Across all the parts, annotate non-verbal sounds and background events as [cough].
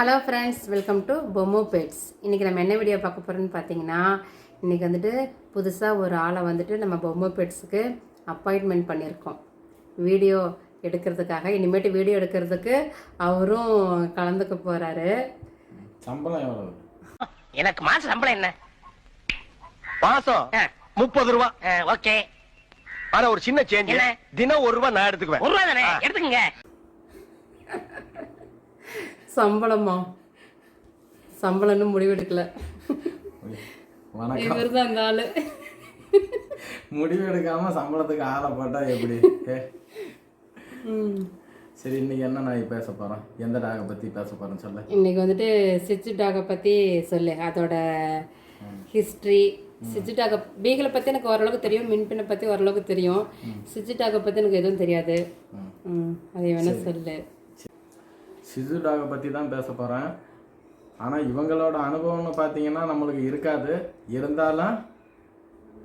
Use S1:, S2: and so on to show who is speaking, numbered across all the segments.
S1: Hello friends welcome to Bommo pets இன்றைக்கி நம்ம என்ன வீடியோ பார்க்க போகிறோம்னு பார்த்தீங்கன்னா இன்றைக்கி வந்துட்டு புதுசாக ஒரு ஆளை வந்துட்டு நம்ம பொம்மோ பெட்ஸுக்கு அப்பாயின்மெண்ட் பண்ணியிருக்கோம். வீடியோ எடுக்கிறதுக்காக இனிமேட்டு வீடியோ எடுக்கிறதுக்கு அவரும் கலந்துக்க போகிறாரு
S2: சம்பளம் எவ்வளவு?
S3: எனக்கு மாச சம்பளம் என்ன?
S4: மாசம் முப்பது ரூபா.
S3: ஓகே.
S4: ஆனா ஒரு சின்ன சேஞ்ச்? தினம் ஒரு ரூபா நான் எடுத்துக்குவேன்.
S3: ஒரு ரூபா தானே? எடுத்துக்கங்க.
S1: சம்பளமா? சம்பளம்னு முடிவெடுக்கல.
S2: வணக்கம்.
S1: இவர் தான் அந்த ஆள்.
S2: முடிவு எடுக்காம சம்பளத்துக்கு ஆளை போட்டா எப்படி? சரி இன்னைக்கு என்ன நான் பேச போறேன் எந்த டாகை பத்தி பேச போறேன்னு சொல்ல.
S1: இன்னைக்கு வந்துட்டு சிச்சு டாகை பற்றி சொல்லு. அதோட ஹிஸ்ட்ரி சிச்சு டாகை பீகளை பற்றி எனக்கு ஓரளவுக்கு தெரியும். மின்பினை பற்றி ஓரளவுக்கு தெரியும். சிச்சு டாகை பற்றி எனக்கு எதுவும் தெரியாது. அதை வேணா சொல்லு.
S2: சிசு டாகை பற்றி தான் பேச போகிறேன் ஆனால் இவங்களோட அனுபவம்னு பார்த்தீங்கன்னா நம்மளுக்கு இருக்காது. இருந்தாலும்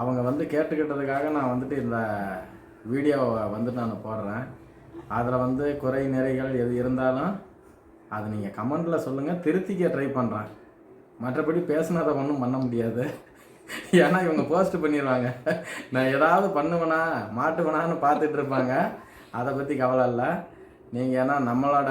S2: அவங்க வந்து கேட்டுக்கிட்டதுக்காக நான் வந்துட்டு இந்த வீடியோவை வந்து நான் போடுறேன். அதில் வந்து குறை நிறைகள் எது இருந்தாலும் அது நீங்கள் கமெண்டில் சொல்லுங்கள் திருத்திக்க ட்ரை பண்ணுறேன் மற்றபடி பேசுனதை ஒன்றும் பண்ண முடியாது. ஏன்னா இவங்க போஸ்ட் பண்ணிடுவாங்க. நான் ஏதாவது பண்ணுவேனா மாட்டுவேனான்னு பார்த்துட்டு இருப்பாங்க. அதை பற்றி கவலை இல்லை. நீங்கள் ஏன்னா நம்மளோட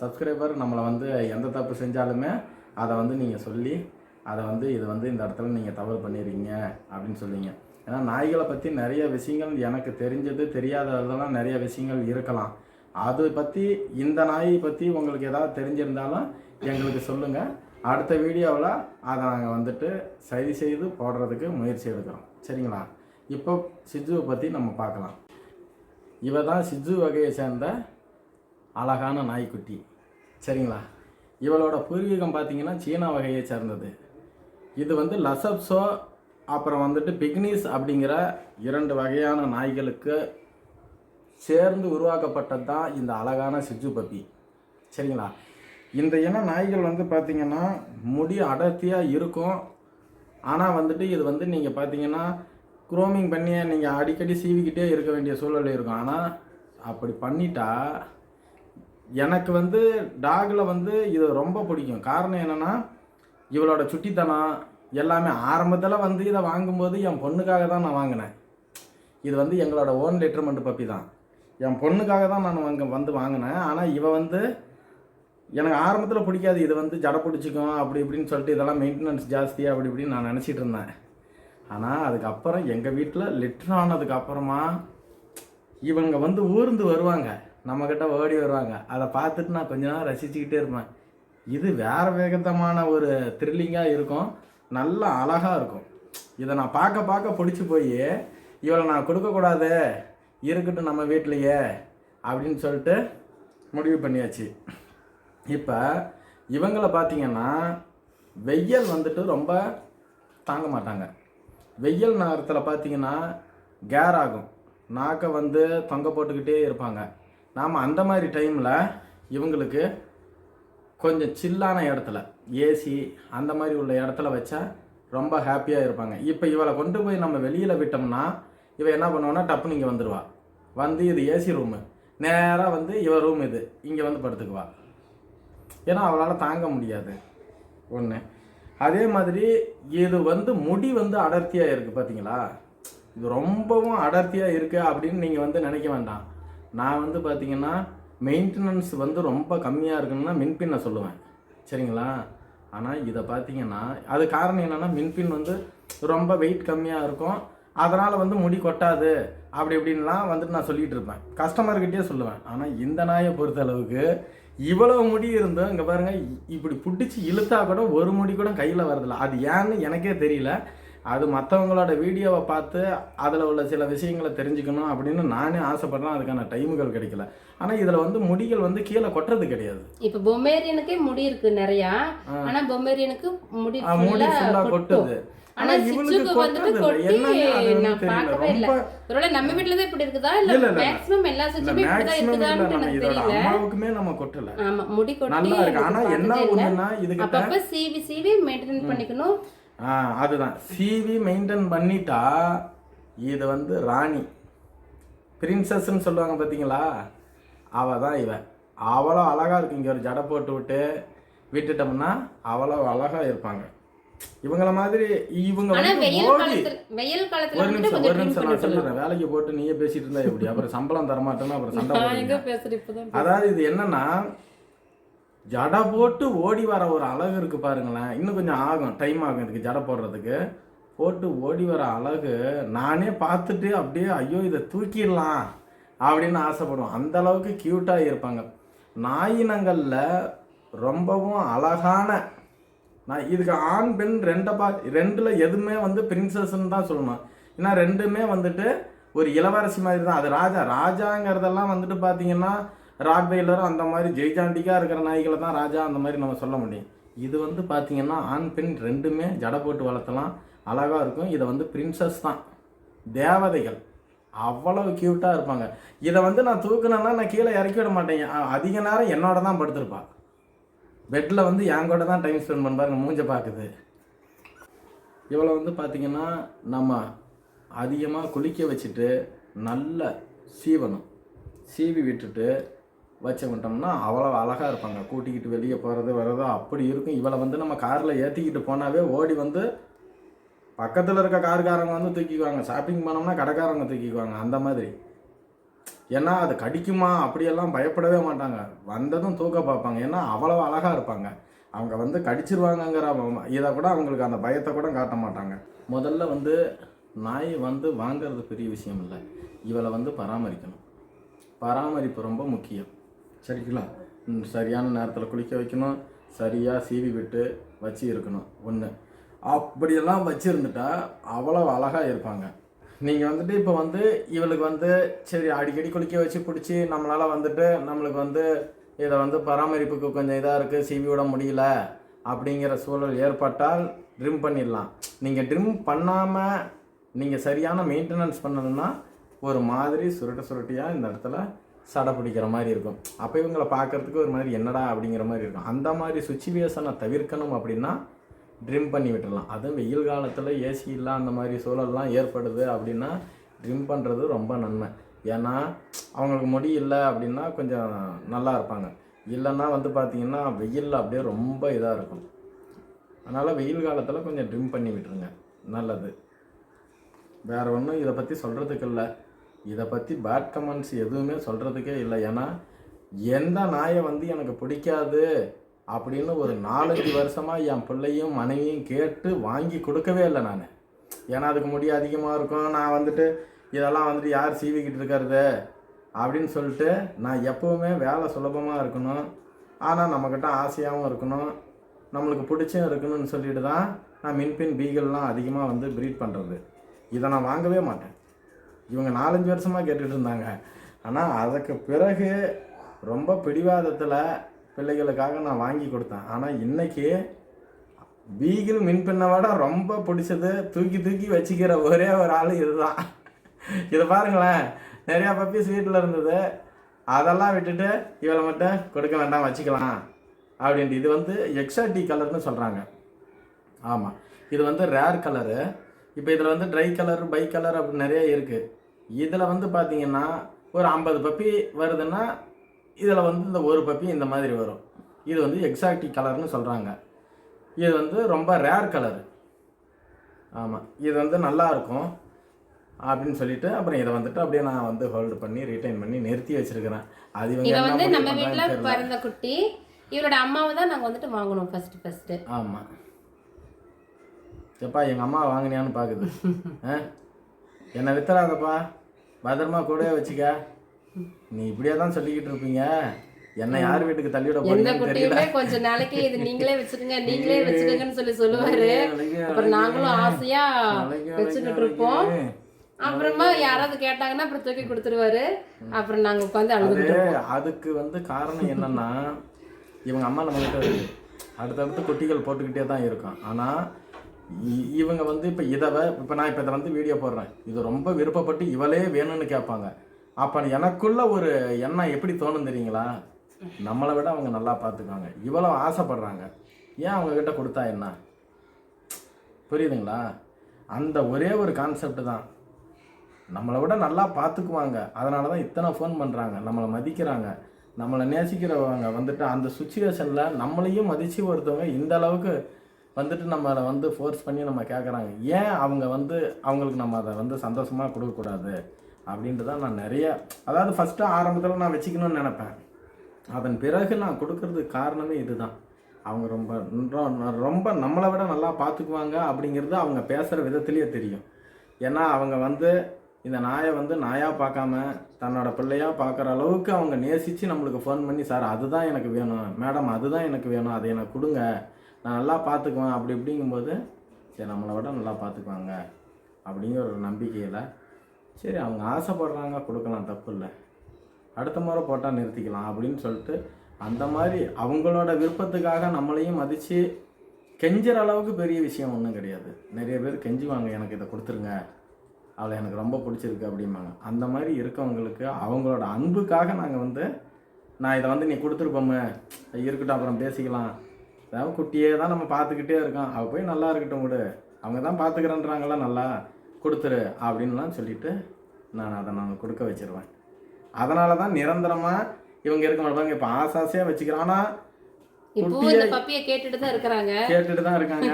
S2: சப்ஸ்கிரைபர் நம்மளை வந்து எந்த தப்பு செஞ்சாலுமே அதை வந்து நீங்கள் சொல்லி அதை வந்து இது வந்து இந்த இடத்துல நீங்கள் தவறு பண்ணிடுறீங்க அப்படின்னு சொல்லுவீங்க. ஏன்னா நாய்களை பற்றி நிறைய விஷயங்கள் எனக்கு தெரிஞ்சது தெரியாததெல்லாம் நிறைய விஷயங்கள் இருக்கலாம். அது பற்றி இந்த நாயை பற்றி உங்களுக்கு ஏதாவது தெரிஞ்சிருந்தாலும் எங்களுக்கு சொல்லுங்கள் அடுத்த வீடியோவில் அதை நாங்கள் வந்துட்டு சரி செய்து போடுறதுக்கு முயற்சி எடுக்கிறோம். சரிங்களா? இப்போ சிஜுவை பற்றி நம்ம பார்க்கலாம். இவ தான் சிஜு வகையை சேர்ந்த அழகான நாய்க்குட்டி. சரிங்களா? இவளோட பூர்வீகம் பார்த்தீங்கன்னா சீனா வகையை சேர்ந்தது. இது வந்து லசப்ஸோ அப்புறம் வந்துட்டு பிக்னீஸ் அப்படிங்கிற இரண்டு வகையான நாய்களுக்கு சேர்ந்து உருவாக்கப்பட்டது தான் இந்த அழகான சிஜு பப்பி. சரிங்களா? இந்த இன நாய்கள் வந்து பார்த்தீங்கன்னா முடி அடர்த்தியாக இருக்கும். ஆனால் வந்துட்டு இது வந்து நீங்கள் பார்த்தீங்கன்னா குரோமிங் பண்ணி நீங்கள் அடிக்கடி சீவிக்கிட்டே இருக்க வேண்டிய சூழல் இருக்கும். ஆனால் அப்படி பண்ணிட்டா எனக்கு வந்து டாகில் வந்து இது ரொம்ப பிடிக்கும். காரணம் என்னென்னா இவளோட சுட்டித்தனம் எல்லாமே ஆரம்பத்தில் வந்து இதை வாங்கும்போது என் பொண்ணுக்காக தான் நான் வாங்கினேன். இது வந்து எங்களோட ஓன் லெட்டர்மெண்ட் பப்பி தான். என் பொண்ணுக்காக தான் நான் வாங்க வந்து வாங்கினேன். ஆனால் இவ வந்து எனக்கு ஆரம்பத்தில் பிடிக்காது. இது வந்து ஜட பிடிச்சிக்கும் அப்படி இப்படின்னு சொல்லிட்டு இதெல்லாம் மெயின்டெனன்ஸ் ஜாஸ்தி அப்படி இப்படின்னு நான் நினச்சிட்டு இருந்தேன். ஆனால் அதுக்கப்புறம் எங்கள் வீட்டில் லெட்ரு ஆனதுக்கப்புறமா இவங்க வந்து ஊர்ந்து வருவாங்க. நம்மக்கிட்ட ஓடி வருவாங்க அதை பார்த்துட்டு நான் கொஞ்ச நேரம் ரசிச்சுக்கிட்டே இருப்பேன். இது வேறு வேகத்தமான ஒரு த்ரில்லிங்காக இருக்கும். நல்லா அழகாக இருக்கும். இதை நான் பார்க்க பார்க்க பிடிச்சி போய் இவளை நான் கொடுக்கக்கூடாது இருக்கட்டும் நம்ம வீட்லையே அப்படின்னு சொல்லிட்டு முடிவு பண்ணியாச்சு. இப்போ இவங்களை பார்த்தீங்கன்னா வெயில் வந்துட்டு ரொம்ப தாங்க மாட்டாங்க. வெயில் நேரத்தில் பார்த்தீங்கன்னா கேர் ஆகும். நாக்கை வந்து தொங்க போட்டுக்கிட்டே இருப்பாங்க. நாம் அந்த மாதிரி டைமில் இவங்களுக்கு கொஞ்சம் சில்லான இடத்துல ஏசி அந்த மாதிரி உள்ள இடத்துல வச்சா ரொம்ப ஹாப்பியாக இருப்பாங்க. இப்போ இவளை கொண்டு போய் நம்ம வெளியில் விட்டோம்னா இவள் என்ன பண்ணுவான்னா டப்புன்னு இங்கே வந்துடுவா வந்து இது ஏசி ரூமு நேராக வந்து இவ ரூம் இது. இங்கே வந்து படுத்துக்குவா. ஏன்னா அவளால் தாங்க முடியாது. ஒன்று அதே மாதிரி இது வந்து முடி வந்து அடர்த்தியாக இருக்குது பார்த்தீங்களா இது ரொம்பவும் அடர்த்தியாக இருக்குது அப்படின்னு நீங்கள் வந்து நினைக்க வேண்டாம். நான் வந்து பார்த்தீங்கன்னா மெயின்டெனன்ஸ் வந்து ரொம்ப கம்மியாக இருக்குன்னா மின்பின்னை சொல்லுவேன். சரிங்களா? ஆனால் இதை பார்த்தீங்கன்னா அது காரணம் என்னென்னா மின்பின் வந்து ரொம்ப வெயிட் கம்மியாக இருக்கும். அதனால் வந்து முடி கொட்டாது. அப்படி இப்படின்லாம் வந்துட்டு நான் சொல்லிகிட்டு இருப்பேன். கஸ்டமர்கிட்டே சொல்லுவேன். ஆனால் இந்த நாயை பொறுத்த அளவுக்கு இவ்வளோ முடி இருந்தும் இங்கே பாருங்கள் இப்படி பிடிச்சி இழுத்தா கூட ஒரு முடி கூட கையில் வரதில்ல அது ஏன்னு எனக்கே தெரியல. அது மற்றவங்களோட வீடியோவை பார்த்து அதில் உள்ள சில விஷயங்களை தெரிஞ்சுக்கணும் அப்படின்னு நானே ஆசைப்படுறேன். அதுக்கான டைமுகள் கிடைக்கல. ஆனால் இதில் வந்து முடிகள் வந்து கீழே கொட்டுறது கிடையாது.
S1: இப்போ பொம்மேரியனுக்கே முடி இருக்கு நிறையா. ஆனா பொம்மேரியனுக்கு முடி
S2: முடி
S1: ஃபுல்லா
S2: ஃபுல்லாக கொட்டுது.
S1: ஆனா சிச்சுக்கு வந்துட்டு நான் பார்க்கவே இல்ல. ஒருவேளை நம்ம வீட்ல தான் இப்படி இருக்குதா? இல்ல. மேக்ஸிமம் எல்லா சிச்சுமே இருக்குதான்னு
S2: நம்ம
S1: எனக்கு
S2: இதோட
S1: தெரியல.
S2: அம்மாவுக்குமே நம்ம கொட்டல.
S1: ஆமா முடி கொட்டி
S2: நல்லா இருக்கு. ஆனா
S1: எனக்கு
S2: என்ன. ஒண்ணுன்னா இதுகிட்ட
S1: அப்பப்ப சீவி சீவி மெயின்டைன் பண்ணிக்கணும்.
S2: அதுதான். சிவி மெயின்டைன் பண்ணிட்டா இது வந்து ராணி. பிரின்சஸ்ன்னு சொல்லுவாங்க பார்த்தீங்களா அவ தான் இவ. அவ்வளோ அழகா இருக்கு. இங்கே ஒரு ஜடை போட்டு விட்டு விட்டுட்டோம்னா அவ்வளோ அழகா இருப்பாங்க. இவங்கள மாதிரி இவங்க ஒரு நிமிஷம் ஒரு நிமிஷம் நான் சொல்லிடுறேன். வேலைக்கு போட்டு நீயே பேசிட்டு இருந்தா எப்படி? அப்புறம் சம்பளம் தர மாட்டேன்னா அப்புறம் சண்டை
S1: நான் எங்க
S2: போடுவீங்க.
S1: பேசுறேன் இப்பதான்
S2: அதாவது இது என்னன்னா ஜடை போட்டு ஓடி வர ஒரு அழகு இருக்கு பாருங்களேன். இன்னும் கொஞ்சம் ஆகும் டைம் ஆகும் இதுக்கு ஜடை போடுறதுக்கு. போட்டு ஓடி வர அழகு நானே பார்த்துட்டு அப்படியே ஐயோ இதை தூக்கிடலாம் அப்படின்னு ஆசைப்படுவோம். அந்த அளவுக்கு க்யூட்டாக இருப்பாங்க. நாயினங்களில் ரொம்பவும் அழகான நான் இதுக்கு ஆண் பெண் ரெண்டை பா ரெண்டில் எதுவுமே வந்து பிரின்சஸ்ன்னு தான் சொல்லணும். ஏன்னா ரெண்டுமே வந்துட்டு ஒரு இளவரசி மாதிரி தான். அது ராஜா ராஜாங்கிறதெல்லாம் வந்துட்டு பார்த்தீங்கன்னா ராட்வெயிலரும் அந்த மாதிரி ஜெய்ஜாண்டிக்காக இருக்கிற நாய்களை தான் ராஜா அந்த மாதிரி நம்ம சொல்ல முடியும். இது வந்து பார்த்தீங்கன்னா ஆண் பெண் ரெண்டுமே ஜடை போட்டு வளர்த்தலாம். அழகாக இருக்கும். இதை வந்து பிரின்சஸ் தான். தேவதைகள். அவ்வளவு க்யூட்டாக இருப்பாங்க. இதை வந்து நான் தூக்குனேன்னா நான் கீழே இறக்கி விட மாட்டேங்க அதிக நேரம் என்னோட தான் படுத்திருப்பா. பெட்டில் வந்து என் கூட தான் டைம் ஸ்பெண்ட் பண்ணுறாங்க மூஞ்ச பார்க்குது இவளை வந்து பார்த்திங்கன்னா நம்ம அதிகமாக குளிக்க வச்சுட்டு நல்ல சீவனம் சீவி விட்டுட்டு வச்சு விட்டோம்னா அவ்வளோ அழகாக இருப்பாங்க. கூட்டிக்கிட்டு வெளியே போகிறது வர்றது அப்படி இருக்கும். இவளை வந்து நம்ம காரில் ஏற்றிக்கிட்டு போனாவே ஓடி வந்து பக்கத்தில் இருக்க கார்காரங்க வந்து தூக்கிக்குவாங்க. ஷாப்பிங் பண்ணோம்னா கடைக்காரங்க தூக்கிக்குவாங்க. அந்த மாதிரி. ஏன்னா அது கடிக்குமா? அப்படியெல்லாம் பயப்படவே மாட்டாங்க. வந்ததும் தூக்க பார்ப்பாங்க. ஏன்னா அவ்வளோ அழகாக இருப்பாங்க. அவங்க வந்து கடிச்சிருவாங்கங்கிற இதை கூட அவங்களுக்கு அந்த பயத்தை கூட காட்ட மாட்டாங்க. முதல்ல வந்து நாய் வந்து வாங்கிறது பெரிய விஷயம் இல்லை. இவளை வந்து பராமரிக்கணும். பராமரிப்பு ரொம்ப முக்கியம். சரிங்களா சரியான நேரத்தில் குளிக்க வைக்கணும். சரியாக சீவி விட்டு வச்சு இருக்கணும். ஒன்று அப்படியெல்லாம் வச்சுருந்துட்டா அவ்வளோ அழகாக இருப்பாங்க. நீங்கள் வந்துட்டு இப்போ வந்து இவளுக்கு வந்து சரி அடிக்கடி குளிக்க வச்சு பிடிச்சி நம்மளால் வந்துட்டு நம்மளுக்கு வந்து இதை வந்து பராமரிப்புக்கு கொஞ்சம் இதாக இருக்குது சீவி விட முடியல அப்படிங்கிற சூழல் ஏற்பட்டால் ட்ரிம் பண்ணிடலாம். நீங்கள் ட்ரிம் பண்ணாமல் நீங்கள் சரியான மெயின்டெனன்ஸ் பண்ணணும்னா ஒரு மாதிரி சுருட்ட சுருட்டியாக இந்த இடத்துல சடை பிடிக்கிற மாதிரி இருக்கும். அப்போ இவங்களை பார்க்கறதுக்கு ஒரு மாதிரி என்னடா அப்படிங்கிற மாதிரி இருக்கும். அந்த மாதிரி சுச்சுவேஷனை தவிர்க்கணும் அப்படின்னா ட்ரிம் பண்ணி விட்டுடலாம் அதுவும் வெயில் காலத்தில் ஏசி இல்லை அந்த மாதிரி சூழல்லாம் ஏற்படுது அப்படின்னா ட்ரிம் பண்ணுறது ரொம்ப நன்மை. ஏன்னா அவங்களுக்கு முடி இல்லை அப்படின்னா கொஞ்சம் நல்லா இருப்பாங்க. இல்லைன்னா வந்து பார்த்திங்கன்னா வெயிலில் அப்படியே ரொம்ப இதாக இருக்கும். அதனால் வெயில் காலத்தில் கொஞ்சம் ட்ரிம் பண்ணி விட்டுருங்க. நல்லது. வேற ஒன்றும் இதை பற்றி சொல்கிறதுக்கு இல்லை. இதை பற்றி பேட் கமெண்ட்ஸ் எதுவுமே சொல்கிறதுக்கே இல்லை. ஏன்னா எந்த நாயை வந்து எனக்கு பிடிக்காது அப்படின்னு ஒரு நாலஞ்சு வருஷமாக என் பிள்ளையும் மனைவியும் கேட்டு வாங்கி கொடுக்கவே இல்லை நான். ஏன்னா அதுக்கு முடி அதிகமாக இருக்கும். நான் வந்துட்டு இதெல்லாம் வந்துட்டு யார் சீவிக்கிட்டு இருக்கிறது அப்படின்னு சொல்லிட்டு நான் எப்போவுமே வேலை சுலபமாக இருக்கணும். ஆனால் நம்மக்கிட்ட ஆசையாகவும் இருக்கணும். நம்மளுக்கு பிடிச்சும் இருக்கணும்னு சொல்லிட்டு தான் நான் மின்பின் பீகள்லாம் அதிகமாக வந்து ப்ரீட் பண்ணுறது இதை நான் வாங்கவே மாட்டேன். இவங்க நாலஞ்சு வருஷமாக கேட்டுகிட்டு இருந்தாங்க. ஆனால் அதுக்கு பிறகு ரொம்ப பிடிவாதத்தில் பிள்ளைகளுக்காக நான் வாங்கி கொடுத்தேன். ஆனால் இன்னைக்கு வீகில் மின்பின்னை விட ரொம்ப பிடிச்சது. தூக்கி தூக்கி வச்சுக்கிற ஒரே ஒரு ஆள் இதுதான். இதை பாருங்களேன். நிறையா பப்பீஸ் வீட்டில் இருந்தது. அதெல்லாம் விட்டுட்டு இவளை மட்டும் கொடுக்க வேண்டாம் வச்சுக்கலாம் அப்படின்ட்டு. இது வந்து எக்ஸாட்டி கலர்னு சொல்கிறாங்க ஆமாம் இது வந்து ரேர் கலரு இப்போ இதில் வந்து ட்ரை கலர் பை கலர் அப்படி நிறைய இருக்குது இதில் வந்து பார்த்தீங்கன்னா ஒரு ஐம்பது பப்பி வருதுன்னா இதில் வந்து இந்த ஒரு பப்பி இந்த மாதிரி வரும். இது வந்து எக்ஸாக்டி கலர்னு சொல்கிறாங்க இது வந்து ரொம்ப ரேர் கலர் ஆமாம் இது வந்து நல்லா இருக்கும் அப்படின்னு சொல்லிட்டு அப்புறம் இதை வந்துட்டு அப்படியே நான் வந்து ஹோல்டு பண்ணி ரிட்டைன் பண்ணி நிறுத்தி வச்சிருக்கிறேன். அது இவங்க
S1: வந்து நம்ம
S2: தெரியல.
S1: பிறந்த குட்டி இவரோட அம்மாவை தான் நாங்க வந்துட்டு வாங்கணும் ஃபர்ஸ்ட் ஃபர்ஸ்ட்
S2: ஆமாம் எப்பா எங்கள் அம்மா வாங்கினியான்னு பார்க்குது [laughs] என்னை வித்துறாதப்பா. பத்திரமா கூடவே வச்சுக்க. நீ இப்படியே தான் சொல்லிக்கிட்டு இருப்பீங்க. என்னை யார் வீட்டுக்கு தள்ளிவிட
S1: எந்த குட்டியுமே கொஞ்ச நாளைக்கு இது நீங்களே வச்சுக்கோங்க நீங்களே வச்சுக்கோங்கன்னு சொல்லி சொல்லுவாரு. அப்புறம் நாங்களும். ஆசையா வச்சுக்கிட்டு. இருப்போம். அப்புறமா யாராவது கேட்டாங்கன்னா அப்புறம் தூக்கி கொடுத்துருவாரு. அப்புறம் நாங்க உட்காந்து இருப்போம்.
S2: அதுக்கு வந்து காரணம் என்னன்னா இவங்க அம்மா நம்மகிட்ட இருக்கு. அடுத்தடுத்து குட்டிகள் போட்டுக்கிட்டே தான் இருக்கும். ஆனால் இவங்க வந்து இப்போ இதை இப்போ நான் இப்போ இதை வந்து வீடியோ போடுறேன். இது ரொம்ப விருப்பப்பட்டு இவளே வேணும்னு கேட்பாங்க. அப்போ எனக்குள்ள ஒரு எண்ணம் எப்படி தோணும் தெரியுங்களா? நம்மளை விட அவங்க நல்லா பார்த்துக்குவாங்க. இவ்வளோ ஆசைப்படுறாங்க. ஏன் அவங்கக்கிட்ட கொடுத்தா என்ன? புரியுதுங்களா? அந்த ஒரே ஒரு கான்செப்ட் தான். நம்மளை விட நல்லா பார்த்துக்குவாங்க. அதனால தான் இத்தனை ஃபோன் பண்ணுறாங்க நம்மளை மதிக்கிறாங்க. நம்மளை நேசிக்கிறவங்க வந்துட்டு அந்த சுச்சுவேஷனில் நம்மளையும் மதித்து ஒருத்தவங்க இந்த அளவுக்கு வந்துட்டு நம்ம அதை வந்து ஃபோர்ஸ் பண்ணி நம்ம கேட்குறாங்க ஏன் அவங்க வந்து அவங்களுக்கு நம்ம அதை வந்து சந்தோஷமாக கொடுக்கக்கூடாது அப்படின்ட்டு தான் நான் நிறைய அதாவது ஃபஸ்ட்டு ஆரம்பத்தில் நான் வச்சுக்கணும்னு நினப்பேன். அதன் பிறகு நான் கொடுக்கறதுக்கு காரணமே இதுதான். அவங்க ரொம்ப ரொம்ப- ரொம்ப நம்மளை விட நல்லா பார்த்துக்குவாங்க அப்படிங்கிறது அவங்க பேசுகிற விதத்துலேயே தெரியும். ஏன்னா அவங்க வந்து இந்த நாயை வந்து நாயாக பார்க்காம தன்னோட பிள்ளையாக பார்க்குற அளவுக்கு அவங்க நேசித்து நம்மளுக்கு ஃபோன் பண்ணி சார் அதுதான் எனக்கு வேணும். மேடம் அதுதான் எனக்கு வேணும். அதை எனக்கு கொடுங்க. நான் நல்லா பார்த்துக்குவேன். அப்படி இப்படிங்கும்போது சரி நம்மளை விட நல்லா பார்த்துக்குவாங்க. அப்படிங்கிற ஒரு நம்பிக்கையில் சரி அவங்க ஆசைப்படுறாங்க கொடுக்கலாம் தப்பு இல்லை அடுத்த முறை போட்டால் நிறுத்திக்கலாம் அப்படின்னு சொல்லிட்டு அந்த மாதிரி அவங்களோட விருப்பத்துக்காக நம்மளையும் மதித்து கெஞ்சுற அளவுக்கு பெரிய விஷயம் ஒன்றும் கிடையாது. நிறைய பேர் கெஞ்சுவாங்க எனக்கு இதை கொடுத்துருங்க. அவளை எனக்கு ரொம்ப பிடிச்சிருக்கு அப்படிம்பாங்க. அந்த மாதிரி இருக்கவங்களுக்கு அவங்களோட அன்புக்காக நாங்கள் வந்து நான் இதை வந்து நீ கொடுத்துருப்போமே. இருக்கட்டும் அப்புறம் பேசிக்கலாம். அதாவது குட்டியே தான் நம்ம பார்த்துக்கிட்டே இருக்கோம். அவள் போய் நல்லா இருக்கட்டும் விடு. அவங்க தான் பார்த்துக்கிறேன்றாங்களா? நல்லா கொடுத்துரு அப்படின்லாம் சொல்லிட்டு நான் அதை நான் கொடுக்க வச்சிருவேன். அதனால தான் நிரந்தரமாக இவங்க இருக்க மாட்டாங்க. இப்போ ஆசாசியாக வச்சுக்கிறோம் ஆனால்
S1: கேட்டுட்டு தான் இருக்கிறாங்க.
S2: கேட்டுட்டு தான் இருக்காங்க.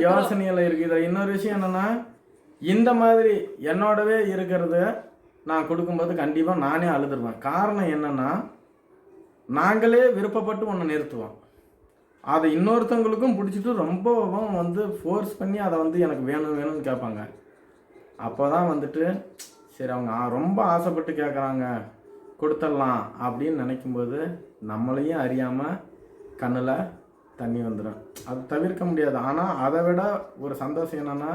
S2: [laughs]
S1: யோசனையில
S2: இருக்குது. இன்னொரு விஷயம் என்னென்னா இந்த மாதிரி என்னோடவே இருக்கிறது நான் கொடுக்கும்போது கண்டிப்பாக நானே அழுதுருவேன். காரணம் என்னென்னா நாங்களே விருப்பப்பட்டு ஒன்று நிறுத்துவோம். அதை இன்னொருத்தவங்களுக்கும் பிடிச்சிட்டு ரொம்பவும் வந்து ஃபோர்ஸ் பண்ணி அதை வந்து எனக்கு வேணும் வேணும்னு கேட்பாங்க. அப்போ தான் வந்துட்டு சரி அவங்க ரொம்ப ஆசைப்பட்டு கேட்குறாங்க கொடுத்துடலாம் அப்படின்னு நினைக்கும்போது நம்மளையும் அறியாமல் கண்ணில் தண்ணி வந்துடும் அது தவிர்க்க முடியாது. ஆனால் அதை விட ஒரு சந்தோஷம் என்னென்னா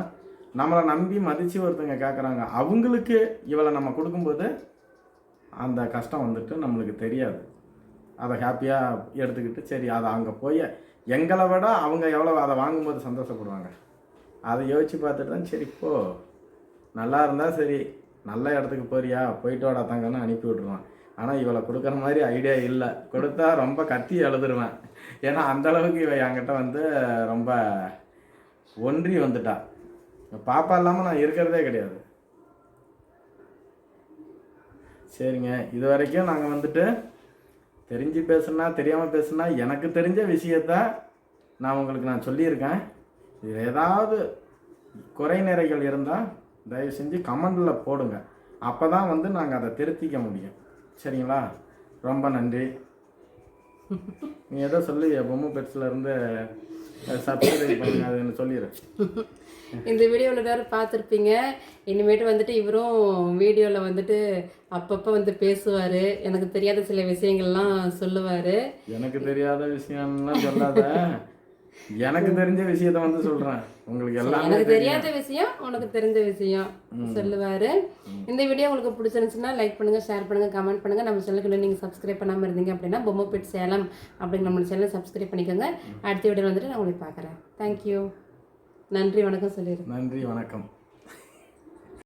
S2: நம்மளை நம்பி மதித்து ஒருத்தங்க கேட்குறாங்க அவங்களுக்கு இவளை நம்ம கொடுக்கும்போது அந்த கஷ்டம் வந்துட்டு நம்மளுக்கு தெரியாது. அதை ஹாப்பியாக எடுத்துக்கிட்டு சரி அதை அங்கே போய் எங்களை விட அவங்க எவ்வளோ அதை வாங்கும்போது சந்தோஷப்படுவாங்க. அதை யோசித்து பார்த்துட்டு தான் சரி போ. நல்லா இருந்தால் சரி நல்ல இடத்துக்கு போறியா போயிட்டு வாடா தங்கன்னு அனுப்பி விட்ருவான் ஆனால் இவளை கொடுக்குற மாதிரி ஐடியா இல்லை. கொடுத்தா ரொம்ப கத்தி எழுதுருவேன் ஏன்னா அந்தளவுக்கு இவ என்கிட்ட வந்து ரொம்ப ஒன்றி வந்துட்டா. பாப்பா இல்லாமல் நான் இருக்கிறதே கிடையாது. சரிங்க இது வரைக்கும் நாங்கள் வந்துட்டு தெரிஞ்சு பேசுனா தெரியாமல் பேசுனா எனக்கு தெரிஞ்ச விஷயத்த நான் உங்களுக்கு நான் சொல்லியிருக்கேன். இது ஏதாவது குறை நிறைகள் இருந்தால் தயவு செஞ்சு கமெண்டில் போடுங்க. அப்போ தான் வந்து நாங்கள் அதை திருத்திக்க முடியும். சரிங்களா? ரொம்ப நன்றி. நீ எதோ சொல்லி பொம்மை பெட்ஸில் இருந்து சப்ஸ்கிரைப் பண்ணுங்க அதுன்னு சொல்லிடு
S1: இந்த வீடியோவில் நேரம் பார்த்துருப்பீங்க. இனிமேட்டு வந்துட்டு இவரும் வீடியோவில் வந்துட்டு அப்பப்போ வந்து பேசுவார். எனக்கு தெரியாத சில விஷயங்கள்லாம் சொல்லுவார்.
S2: எனக்கு தெரியாத விஷயம்லாம் சொல்லாத. எனக்கு தெரிஞ்ச விஷயத்த வந்து சொல்கிறேன் உங்களுக்கு எல்லாமே
S1: எனக்கு தெரியாத விஷயம் உனக்கு தெரிஞ்ச விஷயம் சொல்லுவார். இந்த வீடியோ உங்களுக்கு பிடிச்சிருந்துச்சுன்னா லைக் பண்ணுங்கள் ஷேர் பண்ணுங்கள் கமெண்ட் பண்ணுங்கள் நம்ம சேனலுக்கு நீங்கள் சப்ஸ்கிரைப் பண்ணாமல் இருந்தீங்க அப்படின்னா பொம்மை பெட் சேலம் அப்படிங்கிற நம்ம சேனலை சப்ஸ்கிரைப் பண்ணிக்கோங்க. அடுத்த வீடியோவில் வந்துட்டு நான் உங்களை பார்க்குறேன். தேங்க்யூ நன்றி வணக்கம் சொல்லிடுறேன்
S2: நன்றி வணக்கம்.